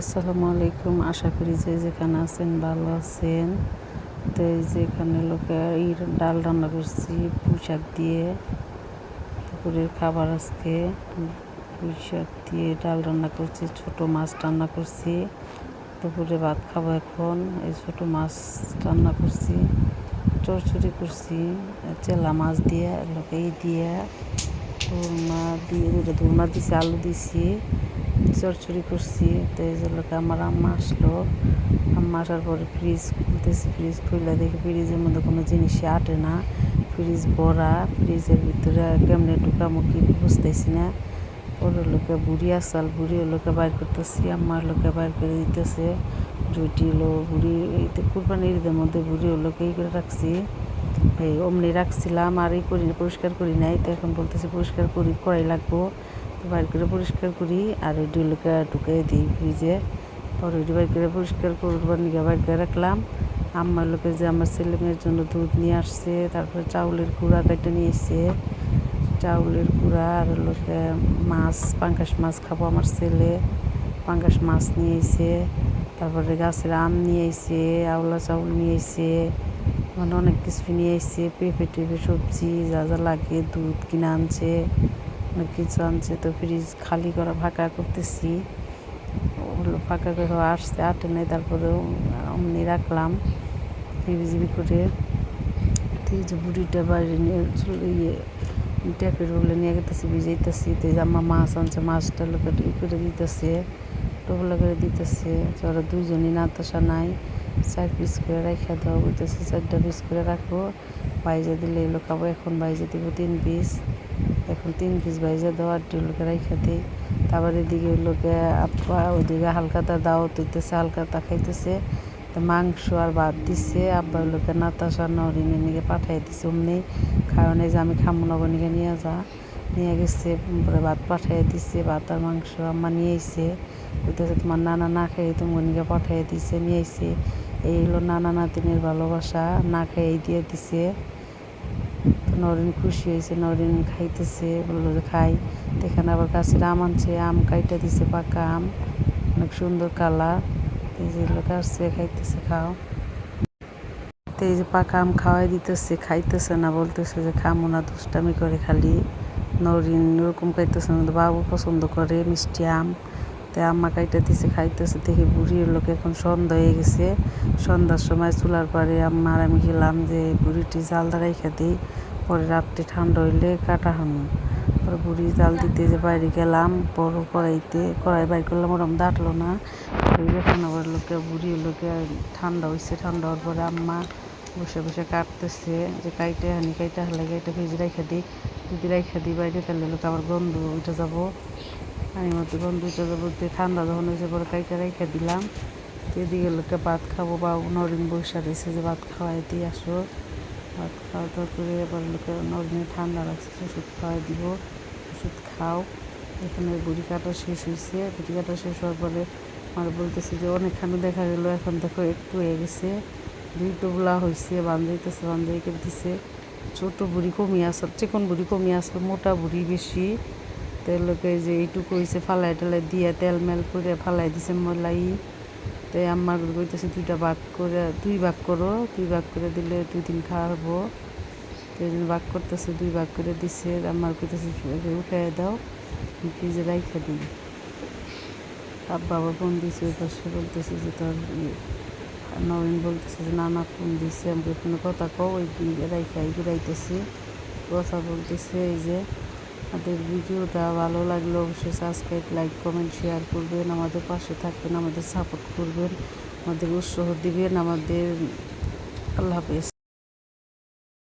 আসসালামু আলাইকুম। আশা করি যে যেখানে আছেন ভালো আছেন। তো এই যে এখানে লোকে এই ডাল রান্না করছি পুঁই শাক দিয়ে। দুপুরের খাবার আজকে। পুঁই শাক দিয়ে ডাল রান্না করছি, ছোট মাছ রান্না করছি। দুপুরে ভাত খাব এখন। এই ছোট মাছ রান্না করছি, চড়চড়ি করছি, চেলা মাছ দিয়ে, লোকে এই দিয়ে। দোলমা দিয়ে দুটো দোলমা দিছি, আলু দিছি। চড়চড়ি করছি, তো এই জন্য আমার আম্মা আসলো? আম্মা আসার পরে ফ্রিজ খুলতেছি ফ্রিজ খুললে দেখি ফ্রিজের মধ্যে কোনো জিনিসই আটে না। ফ্রিজ ভরা ফ্রিজের ভিতরে কেমনে ঢুকামো কি বুঝতেছি না। ওর লোকে বুড়ি আসাল বুড়ি লোকে বাইর করতেছি, আম্মার লোকে বাইর করে দিতেছে। রুটি লো বুড়ি এই তো কুরবানির ঈদের মধ্যে বুড়ি লোকে এই করে রাখছি। এই অমনি রাখছিলাম, আর এই করি পরিষ্কার করি নাই, তো এখন বলতেছি পরিষ্কার করি করাই লাগবো। বাইর করে পরিষ্কার করি, আর ওই ডিলকে ঢুকে দিই ফ্রিজে। পর ওইটি বাইর করে পরিষ্কার করবার নিয়ে বাইর করে রাখলাম। আমার লোকে যে আমার ছেলে মেয়ের জন্য দুধ নিয়ে আসছে, তারপরে চাউলের গুঁড়া কেটে নিয়ে এসছে চাউলের গুঁড়া আর লোকে মাছ পাঙ্কাশ মাছ খাব আমার ছেলে। পাঙ্কাশ মাছ নিয়ে এসে তারপরে গাছের আম নিয়ে এসে আওলা চাউল নিয়ে এসে মানে অনেক কিছু নিয়ে এসছে পেঁপে টেপে সবজি যা যা লাগে দুধ কিনে আনছে। অনেক কিছু আনছে তো ফ্রিজ খালি করা, ফাঁকা করতেছি। ওগুলো ফাঁকা করে আসতে আটে নেই, তারপরে অমনি রাখলাম হিবিজিবি করে। এই যে বুড়িটা বাড়ি নিয়ে চলে ইয়ে ট্যাপের ওগুলো নিয়ে গেতেছি, ভিজাইতেছি, তো আমার মাছ আনছে, মাছটা লোকের ই করে দিতেছে। টোপলা করে দিতেছে। ওরা দুজনই নাতাসা নাই, চার পিস করে রাখা দেওয়া বলতেছে, চারটা পিস করে রাখব। বাইজে দিলে এলো খাব এখন বাইজে দিব তিন পিস এখন তিন পিস বাইজে দেওয়া আটটি লোকে রাখা দিই। তারপর এদিকে লোকে আপা ওইদিকে হালকাতা দাও তুইতেছে হালকাতা খাইতেছে। মাংস আর ভাত দিছে, আব্বা লোকে নাতাশা নরিনের নিকে পাঠাই দিছে অমনি। খাওয়ানে যে আমি খামো নগনিকে নিয়ে যা। নিয়ে গেছে ভাত পাঠাই দিছে, ভাত আর মাংস আম্মা নিয়ে এসে বলতেছে তোমার নানা না খেয়ে তোমার নিকে পাঠাই দিছে, নিয়ে এসে এই হলো নানা নাতিনের ভালোবাসা, না খেয়ে দিয়ে দিছে। নরিন খুশি হয়েছে নরিন খাইতেছে, বলল যে, খাই। এখানে আবার গাছের আম আনছে, আম কাইটা দিছে পাকা আম, অনেক সুন্দর কালার। এই যে লোক আসছে খাইতেছে, খাও। তো এই যে পাকা আম খাওয়াই দিতেছে, খাইতেছে না, বলতেছে যে, খামো না, দুষ্টামি করে খালি। নরিন ওরকম খাইতেছে না বাবু পছন্দ করে মিষ্টি আম। তো আম্মা কাইটা দিছে, খাইতেছে, দেখি বুড়ির লোক এখন সন্ধ্যা হয়ে গেছে। সন্ধ্যার সময় চুলার পরে আম্মার আমি গেলাম যে বুড়িটি জাল দাঁড়াই দিই, পরে রাত্রে ঠান্ডা হইলে কাটা হামু। পরে বুড়ি জাল দিতে যে বাইরে গেলাম, বড় কড়াইতে, কড়াই বাইর করলাম, ওরম দাঁটলো না। যখন আবার লোকে বুড়ি লোকে ঠান্ডা হয়েছে ঠান্ডা হওয়ার পরে আম্মা বসে বসে কাটতেছে যে কাইটে হানি, কাইটা হলে কাইটা ভেজে রাখা দিই যদি রাখা দিই বাইরে তাহলে লোক আবার গন্ধ উঠে যাব। আমি মধ্যে গন্ধ উঠে যাব ঠান্ডা যখন হয়েছে পরে কাইটা রেখে দিলাম। এদিকে লোকে ভাত খাব বা নরিন বৈশা রয়েছে যে ভাত খাওয়াই দিয়ে আসো। ভাত খাওয়া দাওয়া করে এবার লোকে নরিনে ঠান্ডা লাগছে, ওষুধ খাওয়াই দিব। ওষুধ খাও। এখানে বুড়ি কাটা শেষ হয়েছে। বুড়ি কাটা শেষ হওয়ার পরে আমার বলতেছে যে অনেকখানি দেখা গেলো, এখন দেখো একটু হয়ে গেছে। দুই টোবলা হয়েছে বান্ধাইতেছে বান্ধাই করে দিছে। ছোটো বুড়ি কমি আসল চিকন বুড়ি কমি আসল মোটা বুড়ি বেশি। তেলকে যে এইটুকু হয়েছে ফালাই টালাই দিয়ে তেল মেল করে ফালাই দিছে মলাই। তো আমার কইতেছে, দুইটা ভাগ করে, দুই ভাগ করো, দুই ভাগ করে দিলে দুই দিন খাওয়াবো তো ভাগ করতেছে, দুই ভাগ করে দিছে। আমার কইতেছে উঠাই দাও ফ্রিজে রাইখা দিই আব্বা আবার ফোন দিছে, ওই পাশে বলতেছে যে, তোর নবীন বলতেছে যে, নানা ফোন দিছে আমাকে কোনো কথা কও, ওই রাইখাই ঘুরাইতেছি কথা বলতেছে, এই যে, আমাদের ভিডিওটা ভালো লাগলে, অবশ্যই সাবস্ক্রাইব লাইক কমেন্ট শেয়ার করবেন। আমাদের পাশে থাকবেন, আমাদের সাপোর্ট করবেন। আমাদের উৎসাহ দিবেন, আমাদের আল্লাহ হাফেজ।